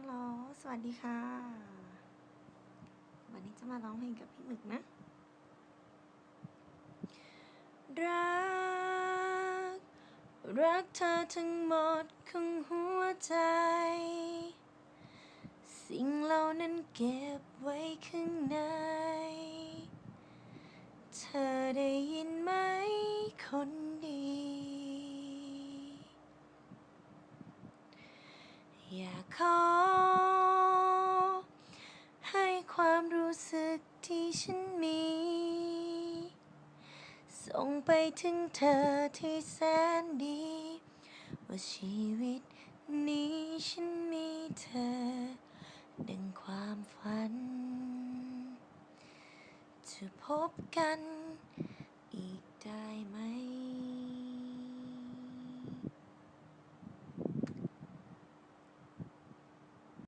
ฮัลโหล สวัสดีค่ะ วันนี้จะมาร้องเพลงกับพี่หมึกนะ รัก รักเธอทั้งหมดของหัวใจ สิ่งเหล่านั้นเก็บไว้ข้างใน เธอได้ยินไหมคนดีอยากขอ ฉันมี ส่งไปถึงเธอที่แสนดี ว่าชีวิตนี้ฉันมีเธอ ดังความฝัน จะพบกัน